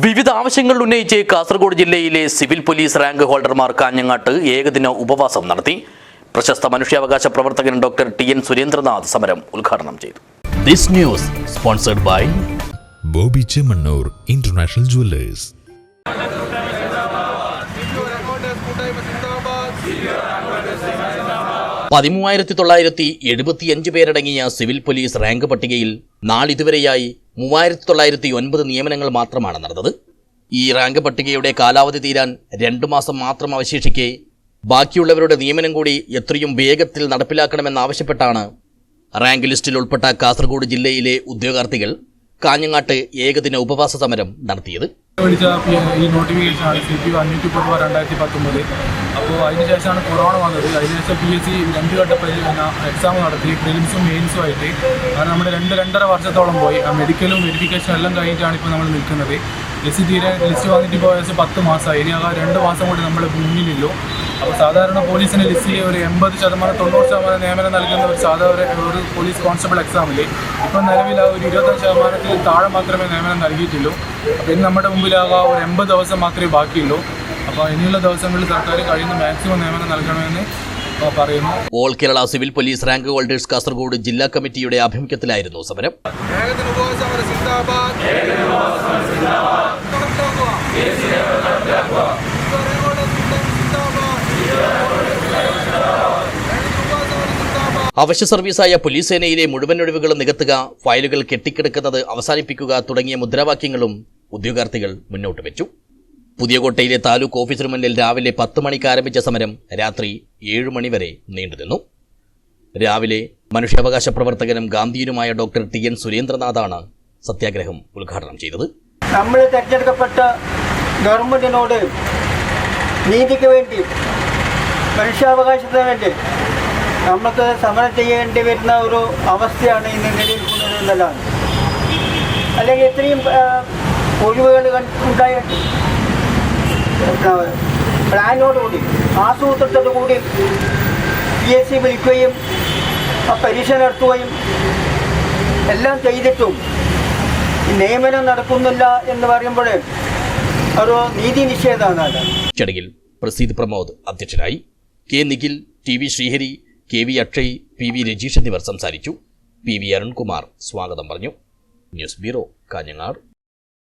വിവിധ ആവശ്യങ്ങൾ ഉന്നയിച്ച് കാസർഗോഡ് ജില്ലയിലെ സിവിൽ പോലീസ് റാങ്ക് ഹോൾഡർമാർ കാഞ്ഞങ്ങാട്ട് ഏകദിന ഉപവാസം നടത്തി. പ്രശസ്ത മനുഷ്യാവകാശ പ്രവർത്തകൻ ഡോക്ടർ ടി എൻ സുരേന്ദ്രനാഥ് സമരം ഉദ്ഘാടനം ചെയ്തു. This news sponsored by Boby Chemmanur international jewellers. പതിമൂവായിരത്തി തൊള്ളായിരത്തി എഴുപത്തിയഞ്ച് പേരടങ്ങിയ സിവിൽ പോലീസ് റാങ്ക് പട്ടികയിൽ നാളിതുവരെയായി മൂവായിരത്തി തൊള്ളായിരത്തി ഒൻപത് നിയമനങ്ങൾ മാത്രമാണ് നടന്നത്. ഈ റാങ്ക് പട്ടികയുടെ കാലാവധി തീരാൻ രണ്ടു മാസം മാത്രം അവശേഷിക്കെ ബാക്കിയുള്ളവരുടെ നിയമനം കൂടി എത്രയും വേഗത്തിൽ നടപ്പിലാക്കണമെന്നാവശ്യപ്പെട്ടാണ് റാങ്ക് ലിസ്റ്റിൽ ഉൾപ്പെട്ട കാസർഗോഡ് ജില്ലയിലെ ഉദ്യോഗാർത്ഥികൾ കാഞ്ഞങ്ങാട്ട് ഏകദിന ഉപവാസ സമരം നടത്തിയത്. വിളിച്ച ഈ നോട്ടിഫിക്കേഷൻ ആണ്. സി പി അഞ്ഞൂറ്റി മുപ്പത് രണ്ടായിരത്തി പത്തൊമ്പത് അപ്പോൾ അതിനുശേഷമാണ് കൊറോണ വന്നത്. അതിനുശേഷം പി എസ് സി രണ്ട് ഘട്ട എക്സാം നടത്തി. പ്രിലിംസും മെയിൻസും ആയിട്ട്. അത് നമ്മൾ രണ്ട് രണ്ടര വർഷത്തോളം പോയി. ആ മെഡിക്കലും വെരിഫിക്കേഷനും എല്ലാം കഴിഞ്ഞിട്ടാണ് ഇപ്പോൾ നമ്മൾ നിൽക്കുന്നത്. ലിസ്റ്റ് തീരെ ലിസ്റ്റ് വന്നിട്ട് ഇപ്പോൾ ഏകദേശം പത്ത് മാസമായി. ഇനി ആ രണ്ട് മാസം കൂടി നമ്മൾ മുന്നിലുള്ളൂ. അപ്പോൾ സാധാരണ പോലീസിന് ലിസ്റ്റിൽ ഒരു എൺപത് ശതമാനം തൊണ്ണൂറ് ശതമാനം നിയമനം നൽകുന്ന ഒരു സാധാരണ ഒരു പോലീസ് കോൺസ്റ്റബിൾ എക്സാമിൽ ഇപ്പം നിലവിൽ ആ ഒരു ഇരുപത്തഞ്ച് ശതമാനത്തിൽ താഴെ മാത്രമേ നിയമനം നൽകിയിട്ടുള്ളൂ. ഇനി നമ്മുടെ മുമ്പിലാകെ ഒരു എൺപത് ദിവസം മാത്രമേ ബാക്കിയുള്ളൂ. അപ്പോൾ ഇനിയുള്ള ദിവസങ്ങളിൽ സർക്കാർ കഴിയുന്ന മാക്സിമം നിയമനം നൽകണമെന്ന് പറയുന്നു. All Kerala civil police rank holders Kasaragod ജില്ലാ കമ്മിറ്റിയുടെ ആഭിമുഖ്യത്തിലായിരുന്നു സമരം. അവശ്യ സർവീസായ പോലീസ് സേനയിലെ മുഴുവൻ ഒഴിവുകളും നികത്തുക ഫയലുകൾ കെട്ടിക്കിടക്കുന്നത് അവസാനിപ്പിക്കുക തുടങ്ങിയ മുദ്രാവാക്യങ്ങളും ഉദ്യോഗാർത്ഥികൾ മുന്നോട്ട് വെച്ചു. പുതിയകോട്ടയിലെ താലൂക്ക് ഓഫീസിന് മുന്നിൽ രാവിലെ പത്ത് മണിക്ക് ആരംഭിച്ച സമരം രാത്രി ഏഴ് മണിവരെ നീണ്ടുനിന്നു രാവിലെ മനുഷ്യാവകാശ പ്രവർത്തകനും ഗാന്ധിയനുമായ ഡോക്ടർ ടി എൻ സുരേന്ദ്രനാഥാണ് സത്യാഗ്രഹം ഉദ്ഘാടനം ചെയ്തത്. നമ്മൾ തെരഞ്ഞെടുക്കപ്പെട്ട ഗവൺമെന്റിനോട് നീതിക്ക് വേണ്ടി മനുഷ്യാവകാശത്തിന് വേണ്ടി നമുക്ക് സമരം ചെയ്യേണ്ടി വരുന്ന ഒരു അവസ്ഥയാണ് ഇന്ന് നിലനിൽക്കുന്നത് എന്നതാണ്. അല്ലെങ്കിൽ ഇത്രയും ഒഴിവുകൾ കൺ- ഉണ്ടായ പ്ലാനോടുകൂടി ആസൂത്രണത്തോടുകൂടി പി എസ് സി വിളിക്കുകയും ആ പരീക്ഷ നടത്തുകയും എല്ലാം ചെയ്തിട്ടും നിയമനം നടക്കുന്നില്ല എന്ന് പറയുമ്പോൾ ഒരു നീതി നിഷേധമാണ് ചടങ്ങിൽ പ്രസീദ് പ്രമോദ് അധ്യക്ഷനായി K Nikhil T V Sreehari K V Akshay P V Rajeesh എന്നിവർ സംസാരിച്ചു. പി വി അരുൺകുമാർ സ്വാഗതം പറഞ്ഞു. News bureau Kanhangad.